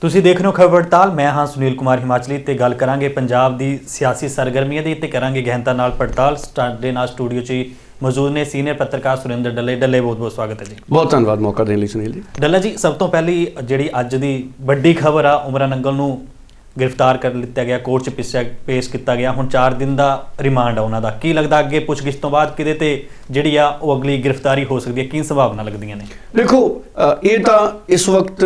ਤੁਸੀਂ ਦੇਖ ਰਹੇ ਹੋ ਖਬਰ ਪੜਤਾਲ ਮੈਂ ਹਾਂ ਸੁਨੀਲ ਕੁਮਾਰ ਹਿਮਾਚਲੀ ਤੇ ਗੱਲ ਕਰਾਂਗੇ ਪੰਜਾਬ ਦੀ ਸਿਆਸੀ ਸਰਗਰਮੀਆਂ ਦੀ ਤੇ ਕਰਾਂਗੇ ਗਹਿਨਤਾ ਨਾਲ ਪੜਤਾਲ। ਸਾਡੇ ਨਾਲ ਸਟੂਡੀਓ 'ਚ ਮੌਜੂਦ ਨੇ ਸੀਨੀਅਰ ਪੱਤਰਕਾਰ ਸੁਰਿੰਦਰ ਡੱਲੇ। ਡੱਲੇ ਬਹੁਤ ਬਹੁਤ ਸਵਾਗਤ ਹੈ ਜੀ। ਬਹੁਤ ਧੰਨਵਾਦ ਮੌਕਾ ਦੇਣ ਲਈ ਸੁਨੀਲ ਜੀ। ਡੱਲਾ ਜੀ ਸਭ ਤੋਂ ਪਹਿਲੀ ਜਿਹੜੀ ਅੱਜ ਦੀ ਵੱਡੀ ਖਬਰ ਆ ਉਮਰਾ ਨੰਗਲ ਨੂੰ ਗ੍ਰਿਫਤਾਰ ਕਰ ਲਿੱਤਾ ਗਿਆ ਕੋਰਟ 'ਚ ਪਿੱਛੇ ਪੇਸ਼ ਕੀਤਾ ਗਿਆ। ਹੁਣ 4 ਦਿਨ ਦਾ ਰਿਮਾਂਡ ਆ ਉਹਨਾਂ ਦਾ। ਕੀ ਲੱਗਦਾ ਅੱਗੇ ਪੁੱਛਗਿੱਛ ਤੋਂ ਬਾਅਦ ਕਿਤੇ ਤੇ ਜਿਹੜੀ ਆ ਉਹ ਅਗਲੀ ਗ੍ਰਿਫਤਾਰੀ ਹੋ ਸਕਦੀ ਹੈ? ਕੀ ਸੰਭਾਵਨਾ ਲੱਗਦੀਆਂ ਨੇ? ਦੇਖੋ ਇਹ ਤਾਂ ਇਸ ਵਕਤ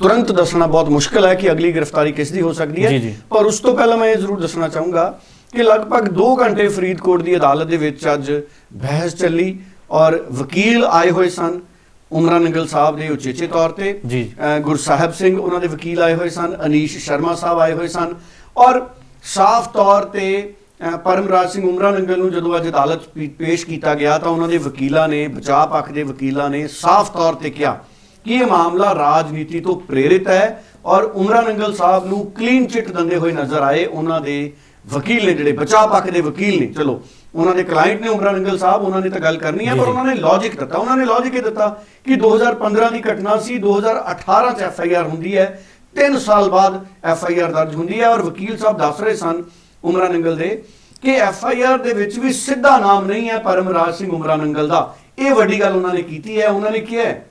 ਤੁਰੰਤ ਦੱਸਣਾ ਬਹੁਤ ਮੁਸ਼ਕਲ ਹੈ ਕਿ ਅਗਲੀ ਗ੍ਰਿਫਤਾਰੀ ਕਿਸ ਦੀ ਹੋ ਸਕਦੀ ਹੈ। ਪਰ ਉਸ ਤੋਂ ਪਹਿਲਾਂ ਮੈਂ ਇਹ ਜ਼ਰੂਰ ਦੱਸਣਾ ਚਾਹੂੰਗਾ ਕਿ ਲਗਭਗ 2 ਘੰਟੇ ਫਰੀਦਕੋਟ ਦੀ ਅਦਾਲਤ ਦੇ ਵਿੱਚ ਅੱਜ ਬਹਿਸ ਚੱਲੀ ਔਰ ਵਕੀਲ ਆਏ ਹੋਏ ਸਨ। ਉਮਰਾ ਨੰਗਲ ਸਾਹਿਬ ਦੇ ਉਚੇਚੇ ਤੌਰ ਤੇ। ਜੀ। ਗੁਰਸਾਹਿਬ ਸਿੰਘ ਉਹਨਾਂ ਦੇ ਵਕੀਲ ਆਏ ਹੋਏ ਸਨ। ਅਨੀਸ਼ ਸ਼ਰਮਾ ਸਾਹਿਬ ਆਏ ਹੋਏ ਸਨ। ਔਰ ਸਾਫ਼ ਤੌਰ ਤੇ ਪਰਮਰਾਜ ਸਿੰਘ ਉਮਰਾ ਨੰਗਲ ਨੂੰ ਜਦੋਂ ਅੱਜ ਅਦਾਲਤ ਪੇਸ਼ ਕੀਤਾ ਗਿਆ ਤਾਂ ਉਹਨਾਂ ਦੇ ਵਕੀਲਾਂ ਨੇ ਬਚਾਅ ਪੱਖ ਦੇ ਵਕੀਲਾਂ ਨੇ ਸਾਫ਼ ਤੌਰ ਤੇ ਕਿਹਾ ਕਿ ਇਹ ਮਾਮਲਾ ਰਾਜਨੀਤੀ ਤੋਂ ਪ੍ਰੇਰਿਤ ਹੈ? ਔਰ ਉਮਰਾ ਨੰਗਲ ਸਾਹਿਬ ਨੂੰ ਕਲੀਨ ਚਿੱਟ ਦਿੰਦੇ ਹੋਏ ਨਜ਼ਰ ਆਏ। ਉਹਨਾਂ ਦੇ ਵਕੀਲ ਨੇ ਜਿਹੜੇ ਬਚਾਅ ਪੱਖ ਦੇ ਵਕੀਲ ਨੇ ਚਲੋ ਉਹਨਾਂ ਦੇ ਕਲਾਇੰਟ ਨੇ ਉਮਰਾ ਨੰਗਲ ਸਾਹਿਬ ਉਹਨਾਂ ਨੇ ਤਾਂ ਗੱਲ ਕਰਨੀ ਹੈ ਪਰ। ਉਹਨਾਂ ਨੇ ਲੌਜੀਕ ਦਿੱਤਾ। ਉਹਨਾਂ ਨੇ ਲੌਜੀਕ ਇਹ ਦਿੱਤਾ ਕਿ 2015 ਦੀ ਘਟਨਾ ਸੀ 2018 ਚ ਐਫ ਆਈ ਆਰ ਹੁੰਦੀ ਹੈ। 3 ਸਾਲ ਬਾਅਦ ਐਫ ਆਈ ਆਰ ਦਰਜ ਹੁੰਦੀ ਹੈ ਔਰ ਵਕੀਲ ਸਾਹਿਬ ਦੱਸ ਰਹੇ ਸਨ ਉਮਰਾ ਨੰਗਲ ਦੇ ਕਿ ਐਫ ਆਈ ਆਰ ਦੇ ਵਿੱਚ ਵੀ ਸਿੱਧਾ ਨਾਮ ਨਹੀਂ ਹੈ ਪਰਮਰਾਜ ਸਿੰਘ ਉਮਰਾ ਨੰਗਲ ਦਾ। ਇਹ ਵੱਡੀ ਗੱਲ ਉਹਨਾਂ ਨੇ ਕੀਤੀ ਹੈ ਉਹਨਾਂ ਨੇ ਕਿਹਾ ਹੈ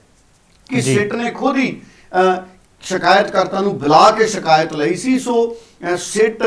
ਕਿ। ਸਿੱਟ ਨੇ ਖੁਦ ਹੀ ਸ਼ਿਕਾਇਤਕਰਤਾ ਨੂੰ ਬੁਲਾ ਕੇ ਸ਼ਿਕਾਇਤ ਲਈ ਸੀ ਸੋ ਸਿੱਟ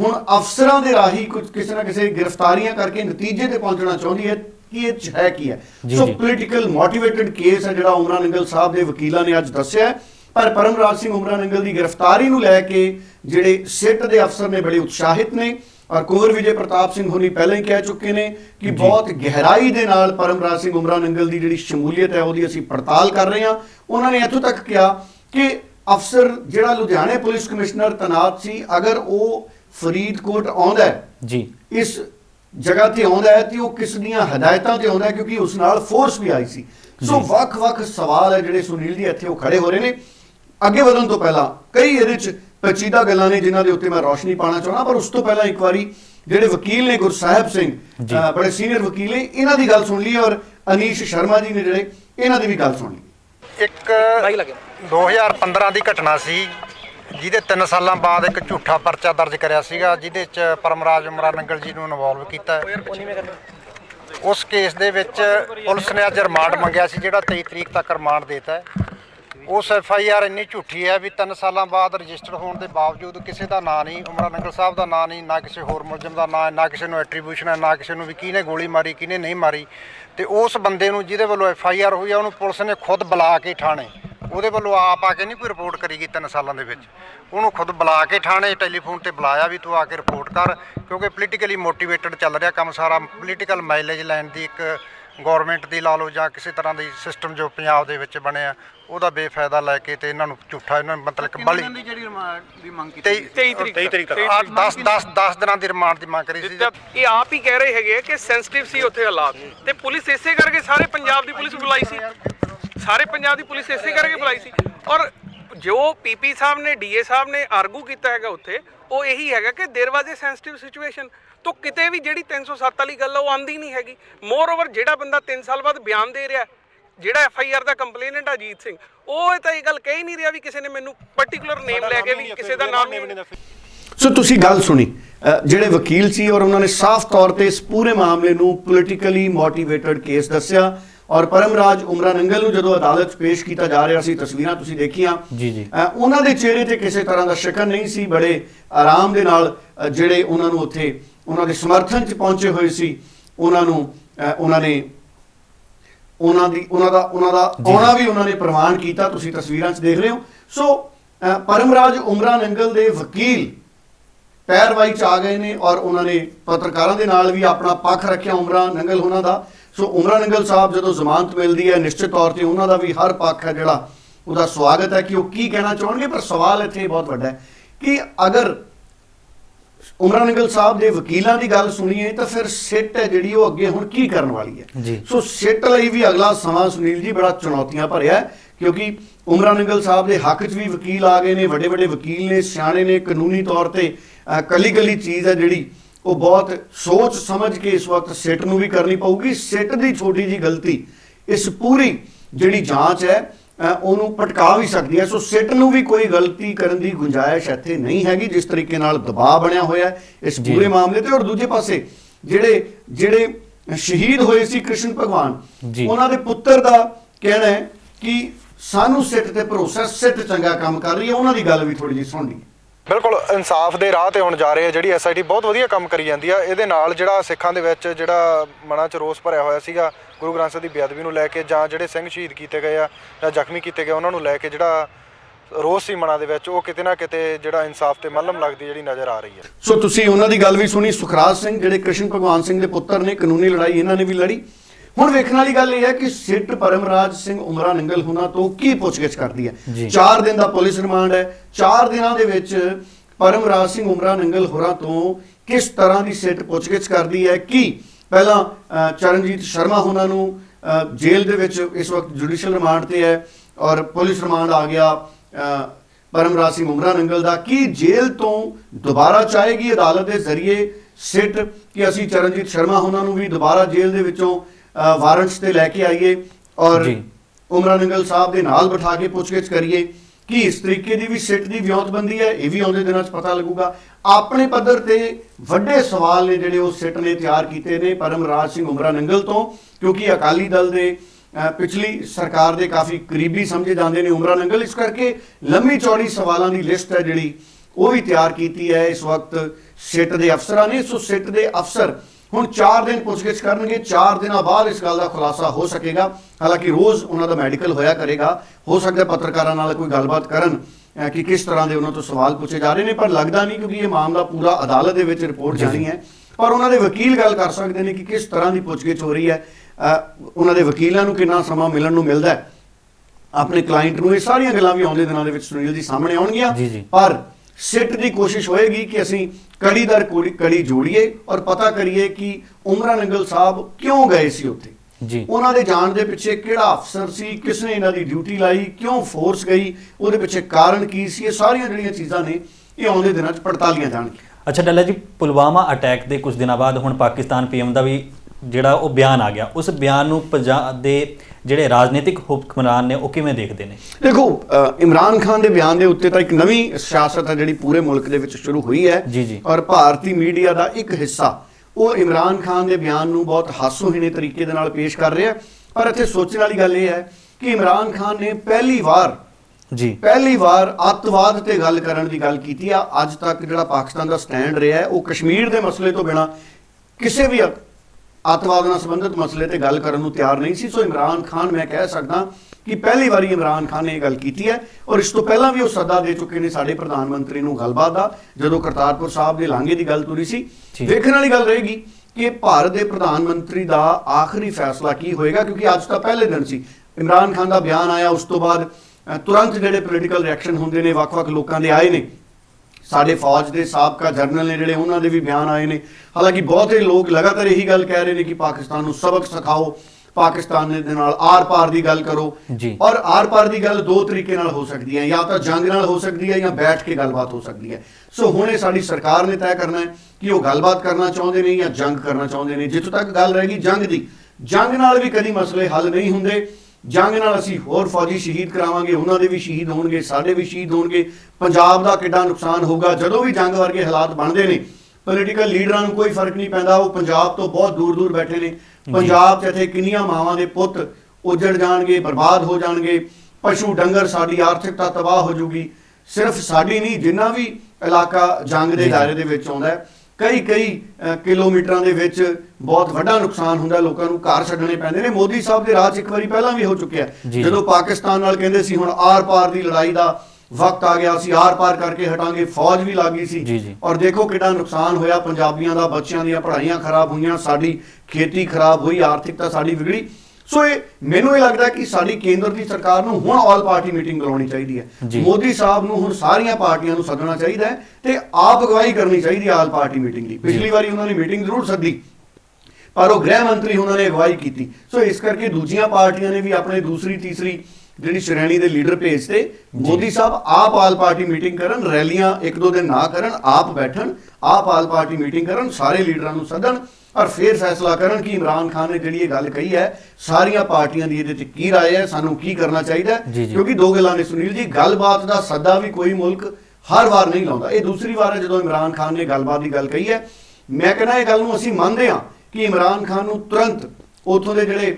ਹੁਣ ਅਫਸਰਾਂ ਦੇ ਰਾਹੀਂ ਕੁਝ ਕਿਸੇ ਨਾ ਕਿਸੇ ਗ੍ਰਿਫਤਾਰੀਆਂ ਕਰਕੇ ਨਤੀਜੇ ਤੇ ਪਹੁੰਚਣਾ ਚਾਹੁੰਦੀ ਹੈ ਕਿ ਇਹ ਹੈ ਕੀ ਹੈ ਸੋ। ਪੋਲੀਟੀਕਲ ਮੋਟੀਵੇਟਡ ਕੇਸ ਹੈ ਜਿਹੜਾ ਉਮਰਾ ਨੰਗਲ ਸਾਹਿਬ ਦੇ ਵਕੀਲਾਂ ਨੇ ਅੱਜ ਦੱਸਿਆ। ਪਰ ਪਰਮਰਾਜ ਸਿੰਘ ਉਮਰਾ ਨੰਗਲ ਦੀ ਗ੍ਰਿਫਤਾਰੀ ਨੂੰ ਲੈ ਕੇ ਜਿਹੜੇ ਸਿੱਟ ਦੇ ਅਫਸਰ ਨੇ ਬੜੇ ਉਤਸ਼ਾਹਿਤ ਨੇ ਔਰ ਕੁੰਵਰ ਵਿਜੇ ਪ੍ਰਤਾਪ ਸਿੰਘ ਹੋਣੀ ਪਹਿਲਾਂ ਹੀ ਕਹਿ ਚੁੱਕੇ ਨੇ ਕਿ। ਬਹੁਤ ਗਹਿਰਾਈ ਦੇ ਨਾਲ ਪਰਮਰਾਜ ਸਿੰਘ ਉਮਰਾ ਨੰਗਲ ਦੀ ਜਿਹੜੀ ਸ਼ਮੂਲੀਅਤ ਹੈ ਉਹਦੀ ਅਸੀਂ ਪੜਤਾਲ ਕਰ ਰਹੇ ਹਾਂ ਉਹਨਾਂ ਨੇ ਇੱਥੋਂ ਤੱਕ ਕਿਹਾ ਕਿ ਅਫਸਰ ਜਿਹੜਾ ਲੁਧਿਆਣੇ ਪੁਲਿਸ ਕਮਿਸ਼ਨਰ ਤਨਾਤ ਸੀ ਅਗਰ ਉਹ ਫਰੀਦਕੋਟ ਆਉਂਦਾ ਹੈ ਜੀ ਇਸ ਜਗ੍ਹਾ ਤੇ ਆਉਂਦਾ ਹੈ ਤੇ ਉਹ ਕਿਸ ਦੀਆਂ ਹਦਾਇਤਾਂ ਤੇ ਆਉਂਦਾ ਹੈ ਕਿਉਂਕਿ ਉਸ ਨਾਲ ਫੋਰਸ ਵੀ ਆਈ ਸੀ ਸੋ। ਵੱਖ-ਵੱਖ ਸਵਾਲ ਹੈ ਜਿਹੜੇ ਸੁਨੀਲ ਜੀ ਇੱਥੇ ਉਹ ਖੜੇ ਹੋ ਰਹੇ ਨੇ ਅੱਗੇ ਵਧਣ ਤੋਂ ਪਹਿਲਾਂ ਕਈ ਇਹਦੇ ਚ ਪੇਚੀਦਾ ਗੱਲਾਂ ਨੇ ਜਿਨ੍ਹਾਂ ਦੇ ਉੱਤੇ ਮੈਂ ਰੌਸ਼ਨੀ ਪਾਣਾ ਚਾਹਣਾ ਪਰ ਉਸ ਤੋਂ ਪਹਿਲਾਂ ਇੱਕ ਵਾਰੀ ਜਿਹੜੇ ਵਕੀਲ ਨੇ ਗੁਰਸਾਹਿਬ ਸਿੰਘ ਬੜੇ ਸੀਨੀਅਰ ਵਕੀਲ ਨੇ ਇਹਨਾਂ ਦੀ ਗੱਲ ਸੁਣ ਲਈ ਔਰ ਅਨੀਸ਼ ਸ਼ਰਮਾ ਜੀ ਨੇ ਜਿਹੜੇ ਇਹਨਾਂ ਦੀ ਵੀ ਗੱਲ ਸੁਣ ਲਈ। ਇੱਕ 2015 ਦੀ ਘਟਨਾ ਸੀ ਜਿਹਦੇ 3 ਸਾਲਾਂ ਬਾਅਦ ਇੱਕ ਝੂਠਾ ਪਰਚਾ ਦਰਜ ਕਰਿਆ ਸੀਗਾ ਜਿਹਦੇ ਚ ਪਰਮਰਾਜ ਉਮਰਾ ਨੰਗਲ ਜੀ ਨੂੰ ਇਨਵੋਲਵ ਕੀਤਾ। ਹੈ। ਉਸ ਕੇਸ ਦੇ ਵਿੱਚ ਪੁਲਿਸ ਨੇ ਅੱਜ ਰਿਮਾਂਡ ਮੰਗਿਆ ਸੀ ਜਿਹੜਾ 23 ਤਰੀਕ ਤੱਕ ਰਿਮਾਂਡ ਦੇਤਾ ਹੈ। ਉਸ ਐਫ ਆਈ ਆਰ ਇੰਨੀ ਝੂਠੀ ਹੈ ਵੀ 3 ਸਾਲਾਂ ਬਾਅਦ ਰਜਿਸਟਰਡ ਹੋਣ ਦੇ ਬਾਵਜੂਦ ਕਿਸੇ ਦਾ ਨਾਂ ਨਹੀਂ, ਉਮਰਾ ਨੰਗਲ ਸਾਹਿਬ ਦਾ ਨਾਂ ਨਹੀਂ, ਨਾ ਕਿਸੇ ਹੋਰ ਮੁਲਜ਼ਮ ਦਾ ਨਾਂ ਹੈ ਨਾ ਕਿਸੇ ਨੂੰ ਐਟਰੀਬਿਊਸ਼ਨ ਹੈ, ਨਾ ਕਿਸੇ ਨੂੰ ਵੀ ਕਿਹਨੇ ਗੋਲੀ ਮਾਰੀ, ਕਿਹਨੇ ਨਹੀਂ ਮਾਰੀ। ਤੇ ਉਸ ਬੰਦੇ ਨੂੰ ਜਿਹਦੇ ਵੱਲੋਂ ਐਫ ਆਈ ਆਰ ਹੋਈ ਆ, ਉਹਨੂੰ ਪੁਲਿਸ ਨੇ ਖੁਦ ਬੁਲਾ ਕੇ ਠਾਣੇ। ਉਹਦੇ ਵੱਲੋਂ ਆਪ ਆ ਕੇ ਨਹੀਂ ਕੋਈ ਰਿਪੋਰਟ ਕਰੀ ਗਈ 3 ਸਾਲਾਂ ਦੇ ਵਿੱਚ। ਉਹਨੂੰ ਖੁਦ ਬੁਲਾ ਕੇ ਠਾਣੇ, ਟੈਲੀਫੋਨ ਤੇ ਬੁਲਾਇਆ ਵੀ ਤੂੰ ਆ ਕੇ ਰਿਪੋਰਟ ਕਰ, ਕਿਉਂਕਿ ਪੋਲੀਟੀਕਲੀ ਮੋਟੀਵੇਟਡ ਚੱਲ ਰਿਹਾ ਕੰਮ ਸਾਰਾ। ਪੋਲੀਟੀਕਲ ਮਾਈਲੇਜ ਲੈਣ ਦੀ ਇੱਕ ਗਵਰਨਮੈਂਟ ਦੀ ਲਾ ਲਓ ਜਾਂ ਕਿਸੇ ਤਰ੍ਹਾਂ ਦੀ ਸਿਸਟਮ ਜੋ ਪੰਜਾਬ ਦੇ ਵਿੱਚ ਬਣਿਆ ਉਹਦਾ ਬੇਫਾਇਦਾ ਲੈ ਕੇ ਤੇ ਇਹਨਾਂ ਨੂੰ ਝੂਠਾ ਇਹਨਾਂ ਨੂੰ ਮਤਲਬ ਕਿ ਬਲੀ ਦੀ ਜਿਹੜੀ ਰਿਮਾਂਡ ਦੀ ਮੰਗ ਕੀਤੀ? 23 23 ਤਰੀਕ ਤੱਕ। 10 10 10 ਦਿਨਾਂ ਦੀ ਰਿਮਾਂਡ ਦੀ ਮੰਗ ਕਰੀ ਸੀ ਇਹ ਆਪ ਹੀ ਕਹਿ ਰਹੇ ਹੈਗੇ ਆ ਕਿ ਸੈਂਸਿਟਿਵ ਸੀ ਉੱਥੇ ਹਾਲਾਤ। ਤੇ ਪੁਲਿਸ ਇਸੇ ਕਰਕੇ ਸਾਰੇ ਪੰਜਾਬ ਦੀ ਪੁਲਿਸ ਬੁਲਾਈ ਸੀ। ਸਾਰੇ ਪੰਜਾਬ ਦੀ ਪੁਲਿਸ ਇਸੇ ਕਰਕੇ ਬੁਲਾਈ ਸੀ। ਔਰ ਜੋ ਪੀਪੀ ਸਾਹਿਬ ਨੇ ਡੀਏ ਸਾਹਿਬ ਨੇ ਆਰਗੂ ਕੀਤਾ ਹੈਗਾ ਉੱਥੇ ਉਹ ਇਹੀ ਹੈਗਾ ਕਿ ਦੇਰ ਵਾਜ a ਸੈਂਸਿਟਿਵ ਸਿਚੁਏਸ਼ਨ ਤੋਂ ਕਿਤੇ ਵੀ ਜਿਹੜੀ 307 ਵਾਲੀ ਗੱਲ ਆ ਉਹ ਆਂਦੀ ਨਹੀਂ ਹੈਗੀ। ਮੋਰ ਓਵਰ ਜਿਹੜਾ ਬੰਦਾ 3 ਸਾਲ ਬਾਅਦ ਬਿਆਨ ਦੇ ਰਿਹਾ ਜਿਹੜਾ ਐਫ ਆਈ ਆਰ ਦਾ ਕੰਪਲੇਨੈਂਟ ਆ ਅਜੀਤ ਸਿੰਘ ਉਹ ਤਾਂ ਇਹ ਗੱਲ ਕਹਿ ਨਹੀਂ ਰਿਹਾ ਵੀ ਕਿਸੇ ਨੇ ਮੈਨੂੰ ਪਾਰਟਿਕੂਲਰ ਨੇਮ ਲੈ ਕੇ ਵੀ ਕਿਸੇ ਦਾ ਨਾਮ ਨਹੀਂ ਸੋ ਤੁਸੀਂ ਗੱਲ ਸੁਣੀ ਜਿਹੜੇ ਵਕੀਲ ਸੀ ਔਰ ਉਹਨਾਂ ਨੇ ਸਾਫ਼ ਤੌਰ ਤੇ ਇਸ ਪੂਰੇ ਮਾਮਲੇ ਨੂੰ ਪੋਲੀਟੀਕਲੀ ਮੋਟੀਵੇਟਡ ਕੇਸ ਦੱਸਿਆ ਔਰ ਪਰਮਰਾਜ ਉਮਰਾ ਨੰਗਲ ਨੂੰ ਜਦੋਂ ਅਦਾਲਤ 'ਚ ਪੇਸ਼ ਕੀਤਾ ਜਾ ਰਿਹਾ ਸੀ ਤਸਵੀਰਾਂ ਤੁਸੀਂ ਦੇਖੀਆਂ ਜੀ, ਜੀ। ਉਹਨਾਂ ਦੇ ਚਿਹਰੇ ਤੇ ਕਿਸੇ ਤਰ੍ਹਾਂ ਦਾ ਸ਼ਿਕਨ ਨਹੀਂ ਸੀ ਬੜੇ ਆਰਾਮ ਦੇ ਨਾਲ ਜਿਹੜੇ ਉਹਨਾਂ ਨੂੰ ਉੱਥੇ ਉਹਨਾਂ ਦੇ ਸਮਰਥਨ 'ਚ ਪਹੁੰਚੇ ਹੋਏ ਸੀ ਉਹਨਾਂ ਨੂੰ ਉਹਨਾਂ ਨੇ ਉਹਨਾਂ ਦੀ ਉਹਨਾਂ ਦਾ ਉਹਨਾਂ ਦਾ ਆਉਣਾ ਵੀ ਉਹਨਾਂ ਨੇ ਪ੍ਰਵਾਨ ਕੀਤਾ ਤੁਸੀਂ ਤਸਵੀਰਾਂ 'ਚ ਦੇਖ ਰਹੇ ਹੋ। ਸੋ ਪਰਮਰਾਜ ਉਮਰਾ ਨੰਗਲ ਦੇ ਵਕੀਲ ਪੈਰਵਾਈ ਚ ਆ ਗਏ ਨੇ ਔਰ ਉਹਨਾਂ ਨੇ ਪੱਤਰਕਾਰਾਂ ਦੇ ਨਾਲ ਵੀ ਆਪਣਾ ਪੱਖ ਰੱਖਿਆ ਉਮਰਾ ਨੰਗਲ ਉਹਨਾਂ ਦਾ। ਸੋ ਉਮਰਾ ਨੰਗਲ ਸਾਹਿਬ ਜਦੋਂ ਜ਼ਮਾਨਤ ਮਿਲਦੀ ਹੈ ਨਿਸ਼ਚਿਤ ਤੌਰ ਤੇ ਉਹਨਾਂ ਦਾ ਵੀ ਹਰ ਪੱਖ ਹੈ ਜਿਹੜਾ ਉਹਦਾ ਸਵਾਗਤ ਹੈ ਕਿ ਉਹ ਕੀ ਕਹਿਣਾ ਚਾਹਣਗੇ ਪਰ ਸਵਾਲ ਇੱਥੇ ਬਹੁਤ ਵੱਡਾ ਹੈ ਕਿ ਅਗਰ ਉਮਰਾ ਨੰਗਲ ਸਾਹਿਬ ਦੇ ਵਕੀਲਾਂ ਦੀ ਗੱਲ ਸੁਣੀਏ ਤਾਂ ਫਿਰ ਸਿੱਟ ਹੈ ਜਿਹੜੀ ਉਹ ਅੱਗੇ ਹੁਣ ਕੀ ਕਰਨ ਵਾਲੀ ਹੈ। ਸੋ ਸਿੱਟ ਲਈ ਵੀ ਅਗਲਾ ਸਮਾਂ ਸੁਨੀਲ ਜੀ ਬੜਾ ਚੁਣੌਤੀਆਂ ਭਰਿਆ ਹੈ ਕਿਉਂਕਿ ਉਮਰਾ ਨੰਗਲ ਸਾਹਿਬ ਦੇ ਹੱਕ 'ਚ ਵੀ ਵਕੀਲ ਆ ਗਏ ਨੇ ਵੱਡੇ ਵੱਡੇ ਵਕੀਲ ਨੇ ਸਿਆਣੇ ਨੇ ਕਾਨੂੰਨੀ ਤੌਰ ਤੇ ਕੱਲੀ ਕੱਲੀ ਚੀਜ਼ ਹੈ ਜਿਹੜੀ ਉਹ ਬਹੁਤ ਸੋਚ ਸਮਝ ਕੇ ਇਸ ਵਕਤ ਸਿੱਟ ਨੂੰ ਵੀ ਕਰਨੀ ਪਊਗੀ ਸਿੱਟ ਦੀ ਛੋਟੀ ਜੀ ਗਲਤੀ ਇਸ ਪੂਰੀ ਜਿਹੜੀ ਜਾਂਚ ਹੈ ਉਹਨੂੰ ਪਟਕਾ ਵੀ ਸਕਦੀ ਹੈ ਸੋ ਸਿੱਟ ਨੂੰ ਵੀ ਕੋਈ ਗਲਤੀ ਕਰਨ ਦੀ ਗੁੰਜਾਇਸ਼ ਇੱਥੇ ਨਹੀਂ ਹੈਗੀ ਜਿਸ ਤਰੀਕੇ ਨਾਲ ਦਬਾਅ ਬਣਿਆ ਹੋਇਆ ਇਸ ਜੀ। ਪੂਰੇ ਮਾਮਲੇ ਤੇ ਔਰ ਦੂਜੇ ਪਾਸੇ ਜਿਹੜੇ ਜਿਹੜੇ ਸ਼ਹੀਦ ਹੋਏ ਸੀ ਕ੍ਰਿਸ਼ਨ ਭਗਵਾਨ ਜੀ। ਉਹਨਾਂ ਦੇ ਪੁੱਤਰ ਦਾ ਕਹਿਣਾ ਹੈ ਕਿ ਸਾਨੂੰ ਸਿੱਟ ਤੇ ਭਰੋਸਾ ਸਿੱਟ ਚੰਗਾ ਕੰਮ ਕਰ ਰਹੀ ਹੈ ਉਹਨਾਂ ਦੀ ਗੱਲ ਵੀ ਥੋੜੀ ਜਿਹੀ ਸੁਣ ਲਈਏ ਬਿਲਕੁਲ ਇਨਸਾਫ ਦੇ ਰਾਹ ਤੇ ਹੁਣ ਜਾ ਰਹੇ ਆ, ਜਿਹੜੀ ਐਸਆਈਟੀ ਬਹੁਤ ਵਧੀਆ ਕੰਮ ਕਰੀ ਜਾਂਦੀ ਆ। ਇਹਦੇ ਨਾਲ ਜਿਹੜਾ ਸਿੱਖਾਂ ਦੇ ਵਿੱਚ ਜਿਹੜਾ ਮਨਾਂ 'ਚ ਰੋਸ ਭਰਿਆ ਹੋਇਆ ਸੀਗਾ, ਗੁਰੂ ਗ੍ਰੰਥ ਸਾਹਿਬ ਦੀ ਬੇਅਦਬੀ ਨੂੰ ਲੈ ਕੇ ਜਾਂ ਜਿਹੜੇ ਸਿੰਘ ਸ਼ਹੀਦ ਕੀਤੇ ਗਏ ਆ ਜਾਂ ਜ਼ਖਮੀ ਕੀਤੇ ਗਏ, ਉਹਨਾਂ ਨੂੰ ਲੈ ਕੇ ਜਿਹੜਾ ਰੋਸ ਸੀ ਮਨਾਂ ਦੇ ਵਿੱਚ, ਉਹ ਕਿਤੇ ਨਾ ਕਿਤੇ ਜਿਹੜਾ ਇਨਸਾਫ ਤੇ ਮੱਲਮ ਲੱਗਦੀ ਜਿਹੜੀ ਨਜ਼ਰ ਆ ਰਹੀ ਹੈ ਸੋ ਤੁਸੀਂ ਉਹਨਾਂ ਦੀ ਗੱਲ ਵੀ ਸੁਣੀ, ਸੁਖਰਾਜ ਸਿੰਘ, ਜਿਹੜੇ ਕ੍ਰਿਸ਼ਨ ਭਗਵਾਨ ਸਿੰਘ ਦੇ ਪੁੱਤਰ ਨੇ ਕਾਨੂੰਨੀ ਲੜਾਈ ਇਹਨਾਂ ਨੇ ਵੀ ਲੜੀ। ਹੁਣ ਵੇਖਣ ਵਾਲੀ ਗੱਲ ਇਹ ਹੈ ਕਿ ਸਿੱਟ ਪਰਮਰਾਜ ਸਿੰਘ ਉਮਰਾ ਨੰਗਲ ਹੁਣਾਂ ਤੋਂ ਕੀ ਪੁੱਛਗਿੱਛ ਕਰਦੀ ਹੈ। 4 ਦਿਨ ਦਾ ਪੁਲਿਸ ਰਿਮਾਂਡ ਹੈ। 4 ਦਿਨਾਂ ਦੇ ਵਿੱਚ ਪਰਮਰਾਜ ਸਿੰਘ ਉਮਰਾ ਨੰਗਲ ਹੋਰਾਂ ਤੋਂ ਕਿਸ ਤਰ੍ਹਾਂ ਦੀ ਸਿੱਟ ਪੁੱਛਗਿੱਛ ਕਰਦੀ ਹੈ? ਕਿ? ਪਹਿਲਾਂ ਚਰਨਜੀਤ ਸ਼ਰਮਾ ਹੁਣਾਂ ਨੂੰ ਜੇਲ੍ਹ ਦੇ ਵਿੱਚ ਇਸ ਵਕਤ ਜੁਡੀਸ਼ੀਅਲ ਰਿਮਾਂਡ ਤੇ ਹੈ ਔਰ ਪੁਲਿਸ ਰਿਮਾਂਡ ਆ ਗਿਆ ਪਰਮਰਾਜ ਸਿੰਘ ਉਮਰਾ ਨੰਗਲ ਦਾ। ਕੀ ਜੇਲ੍ਹ ਤੋਂ ਦੁਬਾਰਾ ਚਾਹੇਗੀ ਅਦਾਲਤ ਦੇ ਜ਼ਰੀਏ ਸਿੱਟ ਕਿ ਅਸੀਂ ਚਰਨਜੀਤ ਸ਼ਰਮਾ ਉਹਨਾਂ ਨੂੰ ਵੀ ਦੁਬਾਰਾ ਜੇਲ੍ਹ ਦੇ ਵਿੱਚੋਂ ਵਾਰੰਟਸ ਤੇ ਲੈ ਕੇ ਆਈਏ ਔਰ ਜੀ। ਉਮਰਾ ਨੰਗਲ ਸਾਹਿਬ ਦੇ ਨਾਲ ਬਿਠਾ ਕੇ ਪੁੱਛਗਿੱਛ ਕਰੀਏ ਕਿ ਇਸ ਤਰੀਕੇ ਦੀ ਵੀ ਸਿੱਟ ਦੀ ਵਿਉਂਤਬੰਦੀ ਹੈ ਇਹ ਵੀ ਆਉਂਦੇ ਦਿਨਾਂ 'ਚ ਪਤਾ ਲੱਗੂਗਾ। ਆਪਣੇ ਪੱਧਰ ਤੇ ਵੱਡੇ ਸਵਾਲ ਨੇ ਜਿਹੜੇ ਉਹ ਸਿੱਟ ਨੇ ਤਿਆਰ ਕੀਤੇ ਨੇ ਪਰਮਰਾਜ ਸਿੰਘ ਉਮਰਾ ਨੰਗਲ ਤੋਂ ਕਿਉਂਕਿ ਅਕਾਲੀ ਦਲ ਦੇ ਪਿਛਲੀ ਸਰਕਾਰ ਦੇ ਕਾਫੀ ਕਰੀਬੀ ਸਮਝੇ ਜਾਂਦੇ ਨੇ ਉਮਰਾ ਨੰਗਲ। ਇਸ ਕਰਕੇ ਲੰਮੀ ਚੌੜੀ ਸਵਾਲਾਂ ਦੀ ਲਿਸਟ ਹੈ ਜਿਹੜੀ ਉਹ ਵੀ ਤਿਆਰ ਕੀਤੀ ਹੈ। ਇਸ ਵਕਤ ਸਿੱਟ ਦੇ ਅਫਸਰਾਂ ਨੇ ਸੋ ਸਿੱਟ ਦੇ ਅਫਸਰ ਹੁਣ 4 ਦਿਨ ਪੁੱਛਗਿੱਛ ਕਰਨਗੇ 4 ਦਿਨਾਂ ਬਾਅਦ ਇਸ ਗੱਲ ਦਾ ਖੁਲਾਸਾ ਹੋ ਸਕੇਗਾ। ਹਾਲਾਂਕਿ ਰੋਜ਼ ਉਹਨਾਂ ਦਾ ਮੈਡੀਕਲ ਹੋਇਆ ਕਰੇਗਾ। ਹੋ ਸਕਦਾ ਪੱਤਰਕਾਰਾਂ ਨਾਲ ਕੋਈ ਗੱਲਬਾਤ ਕਰਨ ਕਿ ਕਿਸ ਤਰ੍ਹਾਂ ਦੇ ਉਹਨਾਂ ਤੋਂ ਸਵਾਲ ਪੁੱਛੇ ਜਾ ਰਹੇ ਨੇ ਪਰ ਲੱਗਦਾ ਨਹੀਂ ਕਿਉਂਕਿ ਇਹ ਮਾਮਲਾ ਪੂਰਾ ਅਦਾਲਤ ਦੇ ਵਿੱਚ ਰਿਪੋਰਟ। ਜਾਣੀ ਹੈ। ਪਰ ਉਹਨਾਂ ਦੇ ਵਕੀਲ ਗੱਲ ਕਰ ਸਕਦੇ ਨੇ ਕਿ ਕਿਸ ਤਰ੍ਹਾਂ ਦੀ ਪੁੱਛਗਿੱਛ ਹੋ ਰਹੀ ਹੈ। ਉਹਨਾਂ ਦੇ ਵਕੀਲਾਂ ਨੂੰ ਕਿੰਨਾ ਸਮਾਂ ਮਿਲਣ ਨੂੰ ਮਿਲਦਾ ਹੈ। ਆਪਣੇ ਕਲਾਇੰਟ ਨੂੰ ਇਹ ਸਾਰੀਆਂ ਗੱਲਾਂ ਵੀ ਆਉਂਦੇ ਦਿਨਾਂ ਦੇ ਵਿੱਚ ਸੁਨੀਲ ਜੀ ਸਾਹਮਣੇ ਆਉਣਗੀਆਂ। ਪਰ ਸਿੱਟ ਦੀ ਕੋਸ਼ਿਸ਼ ਹੋਏਗੀ ਕਿ ਅਸੀਂ ਕੜੀ ਦਰ ਕੋੜੀ ਕੜੀ ਜੋੜੀਏ ਔਰ ਪਤਾ ਕਰੀਏ ਕਿ ਉਮਰਾ ਨੰਗਲ ਸਾਹਿਬ ਕਿਉਂ ਗਏ ਸੀ ਉੱਥੇ? ਜੀ। ਉਹਨਾਂ ਦੇ ਜਾਣ ਦੇ ਪਿੱਛੇ ਕਿਹੜਾ ਅਫਸਰ ਸੀ? ਕਿਸ ਨੇ ਇਹਨਾਂ ਦੀ ਡਿਊਟੀ ਲਾਈ? ਕਿਉਂ ਫੋਰਸ ਗਈ? ਉਹਦੇ ਪਿੱਛੇ ਕਾਰਨ ਕੀ ਸੀ? ਇਹ ਸਾਰੀਆਂ ਜਿਹੜੀਆਂ ਚੀਜ਼ਾਂ ਨੇ ਇਹ ਆਉਂਦੇ ਦਿਨਾਂ 'ਚ ਪੜਤਾਲੀਆਂ ਜਾਣਗੀਆਂ। ਅੱਛਾ ਡੱਲਾ ਜੀ ਪੁਲਵਾਮਾ ਅਟੈਕ ਦੇ ਕੁਝ ਦਿਨਾਂ ਬਾਅਦ ਹੁਣ ਪਾਕਿਸਤਾਨ ਪੀਐਮ ਦਾ ਵੀ ਜਿਹੜਾ ਉਹ ਬਿਆਨ ਆ ਗਿਆ ਉਸ ਬਿਆਨ ਨੂੰ ਪੰਜਾਬ ਦੇ ਜਿਹੜੇ ਰਾਜਨੀਤਿਕ ਹੁਕਮਰਾਨ ਨੇ ਉਹ ਕਿਵੇਂ ਦੇਖਦੇ ਨੇ? ਦੇਖੋ ਇਮਰਾਨ ਖਾਨ ਦੇ ਬਿਆਨ ਦੇ ਉੱਤੇ ਤਾਂ ਇੱਕ ਨਵੀਂ ਸਿਆਸਤ ਹੈ ਜਿਹੜੀ ਪੂਰੇ ਮੁਲਕ ਦੇ ਵਿੱਚ ਸ਼ੁਰੂ ਹੋਈ ਹੈ। ਜੀ, ਜੀ। ਔਰ ਭਾਰਤੀ ਮੀਡੀਆ ਦਾ ਇੱਕ ਹਿੱਸਾ ਉਹ ਇਮਰਾਨ ਖਾਨ ਦੇ ਬਿਆਨ ਨੂੰ ਬਹੁਤ ਹਾਸੋਹੀਣੇ ਤਰੀਕੇ ਦੇ ਨਾਲ ਪੇਸ਼ ਕਰ ਰਿਹਾ ਪਰ ਇੱਥੇ ਸੋਚਣ ਵਾਲੀ ਗੱਲ ਇਹ ਹੈ ਕਿ ਇਮਰਾਨ ਖਾਨ ਨੇ ਪਹਿਲੀ ਵਾਰ ਜੀ। ਪਹਿਲੀ ਵਾਰ ਅੱਤਵਾਦ ਤੇ ਗੱਲ ਕਰਨ ਦੀ ਗੱਲ ਕੀਤੀ ਆ। ਅੱਜ ਤੱਕ ਜਿਹੜਾ ਪਾਕਿਸਤਾਨ ਦਾ ਸਟੈਂਡ ਰਿਹਾ ਉਹ ਕਸ਼ਮੀਰ ਦੇ ਮਸਲੇ ਤੋਂ ਬਿਨਾ ਕਿਸੇ ਵੀ ਅੱਤਵਾਦ ਨਾਲ ਸੰਬੰਧਿਤ ਮਸਲੇ ਤੇ ਗੱਲ ਕਰਨ ਨੂੰ ਤਿਆਰ ਨਹੀਂ ਸੀ ਸੋ ਇਮਰਾਨ ਖਾਨ ਮੈਂ ਕਹਿ ਸਕਦਾ ਕਿ ਪਹਿਲੀ ਵਾਰੀ ਇਮਰਾਨ ਖਾਨ ਨੇ ਇਹ ਗੱਲ ਕੀਤੀ ਹੈ ਔਰ ਇਸ ਤੋਂ ਪਹਿਲਾਂ ਵੀ ਉਹ ਸੱਦਾ ਦੇ ਚੁੱਕੇ ਨੇ ਸਾਡੇ ਪ੍ਰਧਾਨ ਮੰਤਰੀ ਨੂੰ ਗੱਲਬਾਤ ਦਾ ਜਦੋਂ ਕਰਤਾਰਪੁਰ ਸਾਹਿਬ ਦੇ ਲਾਂਘੇ ਦੀ ਗੱਲ ਤੁਰੀ ਸੀ। ਜੀ। ਵੇਖਣ ਵਾਲੀ ਗੱਲ ਰਹੇਗੀ ਕਿ ਭਾਰਤ ਦੇ ਪ੍ਰਧਾਨ ਮੰਤਰੀ ਦਾ ਆਖਰੀ ਫੈਸਲਾ ਕੀ ਹੋਏਗਾ ਕਿਉਂਕਿ ਅੱਜ ਤਾਂ ਪਹਿਲੇ ਦਿਨ ਸੀ। ਇਮਰਾਨ ਖਾਨ ਦਾ ਬਿਆਨ ਆਇਆ ਉਸ ਤੋਂ ਬਾਅਦ ਤੁਰੰਤ ਜਿਹੜੇ ਪੋਲੀਟੀਕਲ ਰਿਐਕਸ਼ਨ ਹੁੰਦੇ ਨੇ ਵੱਖ-ਵੱਖ ਲੋਕਾਂ ਦੇ ਆਏ ਨੇ। ਸਾਡੇ ਫੌਜ ਦੇ ਸਾਬਕਾ ਜਰਨਲ ਨੇ ਜਿਹੜੇ ਉਹਨਾਂ ਦੇ ਵੀ ਬਿਆਨ ਆਏ ਨੇ। ਹਾਲਾਂਕਿ ਬਹੁਤੇ ਲੋਕ ਲਗਾਤਾਰ ਇਹੀ ਗੱਲ ਕਹਿ ਰਹੇ ਨੇ ਕਿ ਪਾਕਿਸਤਾਨ ਨੂੰ ਸਬਕ ਸਿਖਾਓ ਪਾਕਿਸਤਾਨ ਦੇ ਨਾਲ ਆਰ-ਪਾਰ ਦੀ ਗੱਲ ਕਰੋ। ਔਰ ਆਰ-ਪਾਰ ਦੀ ਗੱਲ ਦੋ ਤਰੀਕੇ ਨਾਲ ਹੋ ਸਕਦੀ ਹੈ ਜਾਂ ਤਾਂ ਜੰਗ ਨਾਲ ਹੋ ਸਕਦੀ ਹੈ ਜਾਂ ਬੈਠ ਕੇ ਗੱਲਬਾਤ ਹੋ ਸਕਦੀ ਹੈ। ਸੋ ਹੁਣ ਸਾਡੀ ਸਰਕਾਰ ਨੇ ਤੈਅ ਕਰਨਾ ਹੈ ਕਿ ਉਹ ਗੱਲਬਾਤ ਕਰਨਾ ਚਾਹੁੰਦੇ ਨੇ ਜਾਂ ਜੰਗ ਕਰਨਾ ਚਾਹੁੰਦੇ ਨੇ। ਜਿੱਥੋਂ ਤੱਕ ਗੱਲ ਰਹੇਗੀ ਜੰਗ ਦੀ ਜੰਗ ਨਾਲ ਵੀ ਕਦੀ ਮਸਲੇ ਹੱਲ ਨਹੀਂ ਹੁੰਦੇ। ਜੰਗ ਨਾਲ ਅਸੀਂ ਹੋਰ ਫੌਜੀ ਸ਼ਹੀਦ ਕਰਾਵਾਂਗੇ ਉਹਨਾਂ ਦੇ ਵੀ ਸ਼ਹੀਦ ਹੋਣਗੇ ਸਾਡੇ ਵੀ ਸ਼ਹੀਦ ਹੋਣਗੇ। ਪੰਜਾਬ ਦਾ ਕਿੱਡਾ ਨੁਕਸਾਨ ਹੋਊਗਾ ਜਦੋਂ ਵੀ ਜੰਗ ਵਰਗੇ ਹਾਲਾਤ ਬਣਦੇ ਨੇ ਪੋਲੀਟੀਕਲ ਲੀਡਰਾਂ ਨੂੰ ਕੋਈ ਫ਼ਰਕ ਨਹੀਂ ਪੈਂਦਾ ਉਹ ਪੰਜਾਬ ਤੋਂ ਬਹੁਤ ਦੂਰ ਦੂਰ ਬੈਠੇ ਨੇ। ਪੰਜਾਬ 'ਚ ਇੱਥੇ ਕਿੰਨੀਆਂ ਮਾਵਾਂ ਦੇ ਪੁੱਤ ਉਜੜ ਜਾਣਗੇ ਬਰਬਾਦ ਹੋ ਜਾਣਗੇ ਪਸ਼ੂ ਡੰਗਰ ਸਾਡੀ ਆਰਥਿਕਤਾ ਤਬਾਹ ਹੋ ਜੂਗੀ। ਸਿਰਫ ਸਾਡੀ ਨਹੀਂ ਜਿੰਨਾ ਵੀ ਇਲਾਕਾ ਜੰਗ ਦੇ। ਦਾਇਰੇ ਦੇ ਵਿੱਚ ਆਉਂਦਾ ਹੈ ਕਈ ਕਈ ਕਿਲੋਮੀਟਰਾਂ ਦੇ ਵਿੱਚ ਬਹੁਤ ਵੱਡਾ ਨੁਕਸਾਨ ਹੁੰਦਾ ਲੋਕਾਂ ਨੂੰ ਘਰ ਛੱਡਣੇ ਪੈਂਦੇ ਨੇ ਮੋਦੀ ਸਾਹਿਬ ਦੇ ਰਾਜ ਇੱਕ ਵਾਰੀ ਪਹਿਲਾਂ ਵੀ ਹੋ ਚੁੱਕਿਆ। ਜਦੋਂ ਪਾਕਿਸਤਾਨ ਨਾਲ ਕਹਿੰਦੇ ਸੀ ਹੁਣ ਆਰ-ਪਾਰ ਦੀ ਲੜਾਈ ਦਾ ਵਕਤ ਆ ਗਿਆ ਅਸੀਂ ਆਰ-ਪਾਰ ਕਰਕੇ ਹਟਾਂਗੇ ਫੌਜ ਵੀ ਲੱਗੀ ਸੀ। ਔਰ ਦੇਖੋ ਕਿੰਨਾ ਨੁਕਸਾਨ ਹੋਇਆ ਪੰਜਾਬੀਆਂ ਦਾ ਬੱਚਿਆਂ ਦੀਆਂ ਪੜ੍ਹਾਈਆਂ ਖਰਾਬ ਹੋਈਆਂ ਸਾਡੀ ਖੇਤੀ ਖਰਾਬ ਹੋਈ ਆਰਥਿਕਤਾ ਸਾਡੀ ਵਿਗੜੀ ਸੋ ਇਹ ਮੈਨੂੰ ਇਹ ਲੱਗਦਾ ਕਿ ਸਾਡੀ ਕੇਂਦਰ ਦੀ ਸਰਕਾਰ ਨੂੰ ਹੁਣ ਆਲ ਪਾਰਟੀ ਮੀਟਿੰਗ ਬੁਲਾਉਣੀ ਚਾਹੀਦੀ ਹੈ। ਮੋਦੀ ਸਾਹਿਬ ਨੂੰ ਹੁਣ ਸਾਰੀਆਂ ਪਾਰਟੀਆਂ ਨੂੰ ਸੱਦਣਾ ਚਾਹੀਦਾ ਹੈ ਤੇ ਆਪ ਅਗਵਾਈ ਕਰਨੀ ਚਾਹੀਦੀ ਆਲ ਪਾਰਟੀ ਮੀਟਿੰਗ ਦੀ। ਪਿਛਲੀ ਵਾਰੀ ਉਹਨਾਂ ਨੇ ਮੀਟਿੰਗ ਜ਼ਰੂਰ ਸੱਦੀ ਪਰ ਉਹ ਗ੍ਰਹਿ ਮੰਤਰੀ ਉਹਨਾਂ ਨੇ ਅਗਵਾਈ ਕੀਤੀ। ਸੋ ਇਸ ਕਰਕੇ ਦੂਜੀਆਂ ਪਾਰਟੀਆਂ ਨੇ ਵੀ ਆਪਣੇ ਦੂਸਰੀ ਤੀਸਰੀ ਜਿਹੜੀ ਸ਼੍ਰੇਣੀ ਦੇ ਲੀਡਰ ਭੇਜਤੇ ਮੋਦੀ ਸਾਹਿਬ ਆਪ ਆਲ ਪਾਰਟੀ ਮੀਟਿੰਗ ਕਰਨ ਰੈਲੀਆਂ ਇੱਕ ਦੋ ਦਿਨ ਨਾ ਕਰਨ ਆਪ ਬੈਠਣ ਆਪ ਆਲ ਪਾਰਟੀ ਮੀਟਿੰਗ ਕਰਨ ਸਾਰੇ ਲੀਡਰਾਂ ਨੂੰ ਸੱਦਣ ਔਰ ਫਿਰ ਫੈਸਲਾ ਕਰਨ ਕਿ ਇਮਰਾਨ ਖਾਨ ਨੇ ਜਿਹੜੀ ਇਹ ਗੱਲ ਕਹੀ ਹੈ ਸਾਰੀਆਂ ਪਾਰਟੀਆਂ ਦੀ ਇਹਦੇ ਤੇ ਕੀ ਰਾਏ ਹੈ ਸਾਨੂੰ ਕੀ ਕਰਨਾ ਚਾਹੀਦਾ। ਕਿਉਂਕਿ ਦੋ ਗੱਲਾਂ ਨੇ ਸੁਨੀਲ ਜੀ ਗੱਲਬਾਤ ਦਾ ਸੱਦਾ ਵੀ ਕੋਈ ਮੁਲਕ ਹਰ ਵਾਰ ਨਹੀਂ ਲਾਉਂਦਾ ਇਹ ਦੂਸਰੀ ਵਾਰ ਹੈ ਜਦੋਂ ਇਮਰਾਨ ਖਾਨ ਨੇ ਗੱਲਬਾਤ ਦੀ ਗੱਲ ਕਹੀ ਹੈ ਮੈਂ ਕਹਿੰਦਾ ਇਹ ਗੱਲ ਨੂੰ ਅਸੀਂ ਮੰਨਦੇ ਹਾਂ ਕਿ ਇਮਰਾਨ ਖਾਨ ਨੂੰ ਤੁਰੰਤ ਉਥੋਂ ਦੇ ਜਿਹੜੇ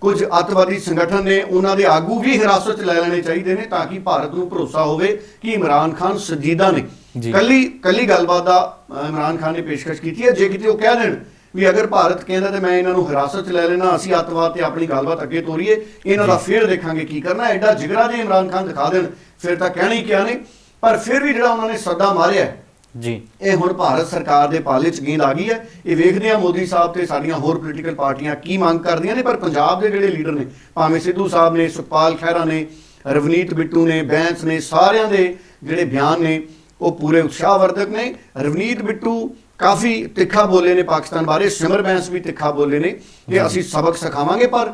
ਕੁਝ ਅੱਤਵਾਦੀ ਸੰਗਠਨ ਨੇ ਉਹਨਾਂ ਦੇ ਆਗੂ ਵੀ ਹਿਰਾਸਤ 'ਚ ਲੈ ਲੈਣੇ ਚਾਹੀਦੇ ਨੇ ਤਾਂ ਕਿ ਭਾਰਤ ਨੂੰ ਭਰੋਸਾ ਹੋਵੇ ਕਿ ਇਮਰਾਨ ਖਾਨ ਸੰਜੀਦਾ ਨੇ। ਕੱਲੀ ਕੱਲੀ ਗੱਲਬਾਤ ਦਾ ਇਮਰਾਨ ਖਾਨ ਨੇ ਪੇਸ਼ਕਸ਼ ਕੀਤੀ ਹੈ। ਜੇ ਕਿਤੇ ਉਹ ਕਹਿ ਦੇਣ ਵੀ ਅਗਰ ਭਾਰਤ ਕਹਿੰਦਾ ਤੇ ਮੈਂ ਇਹਨਾਂ ਨੂੰ ਹਿਰਾਸਤ 'ਚ ਲੈ ਲੈਣਾ ਅਸੀਂ ਅੱਤਵਾਦ ਤੇ ਆਪਣੀ ਗੱਲਬਾਤ ਅੱਗੇ ਤੋਰੀਏ ਇਹਨਾਂ ਦਾ ਫੇਰ ਦੇਖਾਂਗੇ ਕੀ ਕਰਨਾ ਐਡਾ ਜਿਗਰਾ ਜੇ ਇਮਰਾਨ ਖਾਨ ਦਿਖਾ ਦੇਣ ਫਿਰ ਤਾਂ ਕਹਿਣਾ ਹੀ ਕਿਹਾ ਨੇ। ਪਰ ਫਿਰ ਵੀ ਜਿਹੜਾ ਉਹਨਾਂ ਨੇ ਸੱਦਾ ਮਾਰਿਆ ਜੀ। ਇਹ ਹੁਣ ਭਾਰਤ ਸਰਕਾਰ ਦੇ ਪਾਲੇ ਚ ਗੇਂਦ ਆ ਗਈ ਹੈ। ਇਹ ਵੇਖਦੇ ਆ ਮੋਦੀ ਸਾਹਿਬ ਤੇ ਸਾਡੀਆਂ ਹੋਰ ਪੋਲੀਟੀਕਲ ਪਾਰਟੀਆਂ ਕੀ ਮੰਗ ਕਰਦੀਆਂ ਨੇ ਪਰ ਪੰਜਾਬ ਦੇ ਜਿਹੜੇ ਲੀਡਰ ਨੇ ਭਾਵੇਂ ਸਿੱਧੂ ਸਾਹਿਬ ਨੇ ਸੁਖਪਾਲ ਖਹਿਰਾ ਨੇ ਰਵਨੀਤ ਬਿੱਟੂ ਨੇ ਬੈਂਸ ਨੇ ਸਾਰਿਆਂ ਦੇ ਜਿਹੜੇ ਬਿਆਨ ਨੇ ਉਹ ਪੂਰੇ ਉਤਸ਼ਾਹਵਰਧਕ ਨੇ। ਰਵਨੀਤ ਬਿੱਟੂ ਕਾਫੀ ਤਿੱਖਾ ਬੋਲੇ ਨੇ ਪਾਕਿਸਤਾਨ ਬਾਰੇ ਸਿਮਰ ਬੈਂਸ ਵੀ ਤਿੱਖਾ ਬੋਲੇ ਨੇ। ਕਿ ਅਸੀਂ ਸਬਕ ਸਿਖਾਵਾਂਗੇ ਪਰ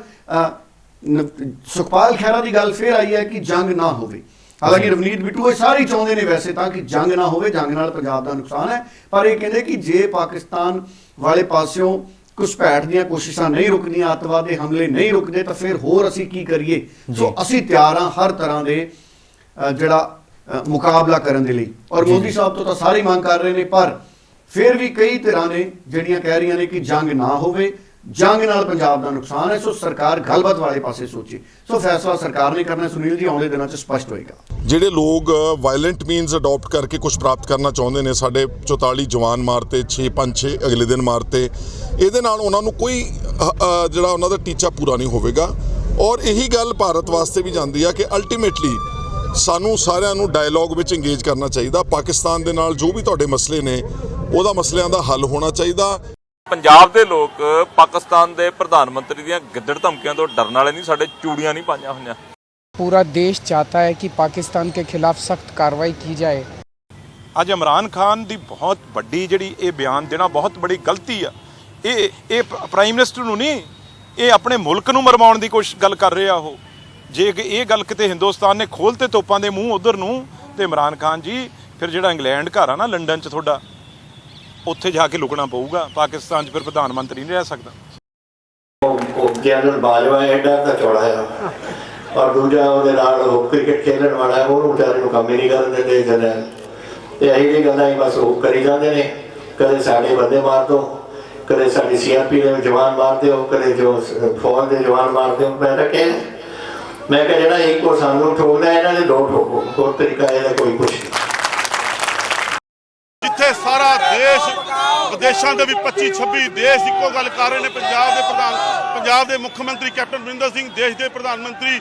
ਸੁਖਪਾਲ ਖਹਿਰਾ ਦੀ ਗੱਲ ਫੇਰ ਆਈ ਹੈ ਕਿ ਜੰਗ ਨਾ ਹੋਵੇ। ਹਾਲਾਂਕਿ ਰਵਨੀਤ ਬਿੱਟੂ ਇਹ ਸਾਰੇ ਚਾਹੁੰਦੇ ਨੇ ਵੈਸੇ ਤਾਂ ਕਿ ਜੰਗ ਨਾ ਹੋਵੇ ਜੰਗ ਨਾਲ ਪੰਜਾਬ ਦਾ ਨੁਕਸਾਨ ਹੈ। ਪਰ ਇਹ ਕਹਿੰਦੇ ਕਿ ਜੇ ਪਾਕਿਸਤਾਨ ਵਾਲੇ ਪਾਸਿਓਂ ਘੁਸਪੈਠ ਦੀਆਂ ਕੋਸ਼ਿਸ਼ਾਂ ਨਹੀਂ ਰੁਕਦੀਆਂ ਅੱਤਵਾਦ ਦੇ ਹਮਲੇ ਨਹੀਂ ਰੁਕਦੇ ਤਾਂ ਫਿਰ ਹੋਰ ਅਸੀਂ ਕੀ ਕਰੀਏ? ਸੋ। ਅਸੀਂ ਤਿਆਰ ਹਾਂ ਹਰ ਤਰ੍ਹਾਂ ਦੇ ਜਿਹੜਾ ਮੁਕਾਬਲਾ ਕਰਨ ਦੇ ਲਈ। ਔਰ ਮੋਦੀ। ਸਾਹਿਬ ਤੋਂ ਤਾਂ ਸਾਰੇ ਮੰਗ ਕਰ ਰਹੇ ਨੇ ਪਰ ਫਿਰ ਵੀ ਕਈ ਤਰ੍ਹਾਂ ਨੇ ਜਿਹੜੀਆਂ ਕਹਿ ਰਹੀਆਂ ਨੇ ਕਿ ਜੰਗ ਨਾ ਹੋਵੇ ਜੰਗ ਨਾਲ ਪੰਜਾਬ ਦਾ ਨੁਕਸਾਨ ਹੈ ਸੋ ਸਰਕਾਰ ਗੱਲਬਾਤ ਵਾਲੇ ਪਾਸੇ ਸੋਚੇ। ਸੋ ਫੈਸਲਾ ਸਰਕਾਰ ਨੇ ਕਰਨਾ ਸੁਨੀਲ ਜੀ ਆਉਂਦੇ ਦਿਨਾਂ 'ਚ ਸਪਸ਼ਟ ਹੋਏਗਾ। ਜਿਹੜੇ ਲੋਕ ਵਾਇਲੈਂਟ ਮੀਨਸ ਅਡਾਪਟ ਕਰਕੇ ਕੁਝ ਪ੍ਰਾਪਤ ਕਰਨਾ ਚਾਹੁੰਦੇ ਨੇ ਸਾਡੇ 44 ਜਵਾਨ ਮਾਰਤੇ 6 5 6 ਅਗਲੇ ਦਿਨ ਮਾਰਤੇ ਇਹਦੇ ਨਾਲ ਉਹਨਾਂ ਨੂੰ ਕੋਈ ਜਿਹੜਾ ਉਹਨਾਂ ਦਾ ਟੀਚਾ ਪੂਰਾ ਨਹੀਂ ਹੋਵੇਗਾ। ਔਰ ਇਹੀ ਗੱਲ ਭਾਰਤ ਵਾਸਤੇ ਵੀ ਜਾਂਦੀ ਆ ਕਿ ਅਲਟੀਮੇਟਲੀ ਸਾਨੂੰ ਸਾਰਿਆਂ ਨੂੰ ਡਾਇਲੌਗ ਵਿੱਚ ਇੰਗੇਜ ਕਰਨਾ ਚਾਹੀਦਾ ਪਾਕਿਸਤਾਨ ਦੇ ਨਾਲ ਜੋ ਵੀ ਤੁਹਾਡੇ ਮਸਲੇ ਨੇ ਉਹਦਾ ਮਸਲਿਆਂ ਦਾ ਹੱਲ ਹੋਣਾ ਚਾਹੀਦਾ ਪੰਜਾਬ ਦੇ ਲੋਕ ਪਾਕਿਸਤਾਨ ਦੇ ਪ੍ਰਧਾਨ ਮੰਤਰੀ ਦੀਆਂ ਗਿੱਦੜ ਧਮਕੀਆਂ ਤੋਂ ਡਰਨ ਵਾਲੇ ਨਹੀਂ ਸਾਡੇ ਚੂੜੀਆਂ ਨਹੀਂ ਪਾਈਆਂ ਹੋਈਆਂ पूरा देश चाहता है कि पाकिस्तान के खिलाफ सख्त कार्रवाई की जाए ਅੱਜ ਇਮਰਾਨ ਖਾਨ ਦੀ ਬਹੁਤ ਵੱਡੀ ਜਿਹੜੀ ਇਹ ਬਿਆਨ ਦੇਣਾ ਬਹੁਤ ਬੜੀ ਗਲਤੀ ਆ ਇਹ ਇਹ ਪ- ਪ੍ਰਾਈਮ ਮਿਨਿਸਟਰ ਨੂੰ ਨਹੀਂ ਇਹ ਆਪਣੇ ਮੁਲਕ ਨੂੰ ਮਰਵਾਉਣ ਦੀ ਕੋਸ਼ਿਸ਼ ਗੱਲ ਕਰ ਰਿਹਾ ਉਹ ਜੇ ਇਹ ਗੱਲ ਕਿਤੇ ਹਿੰਦੁਸਤਾਨ ਨੇ ਖੋਲਤੇ ਤੋਪਾਂ ਦੇ ਮੂੰਹ ਉਧਰ ਨੂੰ ਤੇ ਇਮਰਾਨ ਖਾਨ ਜੀ, ਫਿਰ ਜਿਹੜਾ ਇੰਗਲੈਂਡ ਘਰ ਆ ਨਾ, ਲੰਡਨ 'ਚ ਤੁਹਾਡਾ, ਉੱਥੇ ਜਾ ਕੇ ਲੁਕਣਾ ਪਊਗਾ। ਪਾਕਿਸਤਾਨ 'ਚ ਫਿਰ ਪ੍ਰਧਾਨ ਮੰਤਰੀ ਨਹੀਂ ਰਹਿ ਸਕਦਾ। ਉਹ ਜਨਰਲ ਬਾਜਵਾ ਐਡਾ ਤਾਂ ਚੌੜਾ ਆ। ਔਰ ਦੂਜਾ ਉਹਦੇ ਨਾਲ ਉਹ ਕ੍ਰਿਕਟ ਖੇਡਣ ਵਾਲਾ ਉਹਨੂੰ ਵਿਚਾਰੇ ਨੂੰ ਕੰਮ ਹੀ ਨਹੀਂ ਕਰਨ ਦਿੰਦੇ ਜਨਰਲ ਤੇ ਇਹੀ ਜਿਹੀ ਗੱਲਾਂ ਹੀ ਬਸ ਉਹ ਕਰੀ ਜਾਂਦੇ ਨੇ। ਕਦੇ ਸਾਡੇ ਬੰਦੇ ਮਾਰ ਦੋ, ਕਦੇ ਸਾਡੀ ਸੀਆਰਪੀ ਦੇ ਜਵਾਨ ਮਾਰ ਦਿਓ, ਕਦੇ ਜੋ ਫੌਜ ਦੇ ਜਵਾਨ ਮਾਰ ਦਿਓ। ਮੈਂ ਤਾਂ ਕਿਹਾ ਮੈਂ ਕਿਹਾ ਜਿਹੜਾ ਇੱਕੋ ਸਾਨੂੰ ਠੋਕਦਾ, ਇਹਨਾਂ ਦੇ ਦੋ ਠੋਕੋ। ਹੋਰ ਤਰੀਕਾ ਇਹਦਾ ਕੋਈ ਕੁਛ ਨਹੀਂ। ਜਿੱਥੇ ਸਾਰਾ ਦੇਸ਼ ਵਿਦੇਸ਼ਾਂ ਦੇ ਵੀ 25 26 ਦੇਸ਼ ਇੱਕੋ ਗੱਲ ਕਰ ਰਹੇ ਨੇ, ਪੰਜਾਬ ਦੇ ਪ੍ਰਧਾਨ ਪੰਜਾਬ ਦੇ ਮੁੱਖ ਮੰਤਰੀ ਕੈਪਟਨ ਅਮਰਿੰਦਰ ਸਿੰਘ, ਦੇਸ਼ ਦੇ ਪ੍ਰਧਾਨ ਮੰਤਰੀ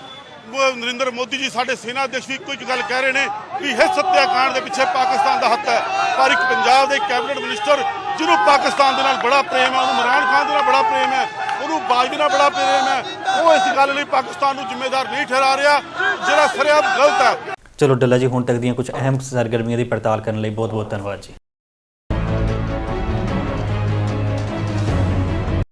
ਨਰਿੰਦਰ ਮੋਦੀ ਜੀ, ਸਾਡੇ ਸੈਨਾ ਅਧਿਕਸ਼ ਵੀ ਇੱਕੋ ਇੱਕ ਗੱਲ ਕਹਿ ਰਹੇ ਨੇ ਕਿ ਇਹ ਸੱਤਿਆਕਾਂਡ ਦੇ ਪਿੱਛੇ ਪਾਕਿਸਤਾਨ ਦਾ ਹੱਥ ਹੈ। ਪਰ ਇੱਕ ਪੰਜਾਬ ਦੇ ਕੈਬਨਿਟ ਮਿਨਿਸਟਰ, ਜਿਹਨੂੰ ਪਾਕਿਸਤਾਨ ਦੇ ਨਾਲ ਬੜਾ ਪ੍ਰੇਮ ਹੈ, ਉਹਨੂੰ ਇਮਰਾਨ ਖਾਨ ਦੇ ਨਾਲ ਬੜਾ ਪ੍ਰੇਮ ਹੈ ਉਹਨੂੰ ਬਾਜਵਾ ਨਾਲ ਬੜਾ ਪ੍ਰੇਮ ਹੈ ਉਹ ਇਸ ਗੱਲ ਲਈ ਪਾਕਿਸਤਾਨ ਨੂੰ ਜ਼ਿੰਮੇਵਾਰ ਨਹੀਂ ਠਹਿਰਾ ਰਿਹਾ, ਜਿਹੜਾ ਸਰੇਆਮ ਗਲਤ ਹੈ। ਚਲੋ ਡੱਲਾ ਜੀ, ਹੁਣ ਤੱਕ ਦੀਆਂ ਕੁਝ ਅਹਿਮ ਸਰਗਰਮੀਆਂ ਦੀ ਪੜਤਾਲ ਕਰਨ ਲਈ ਬਹੁਤ ਬਹੁਤ ਧੰਨਵਾਦ ਜੀ।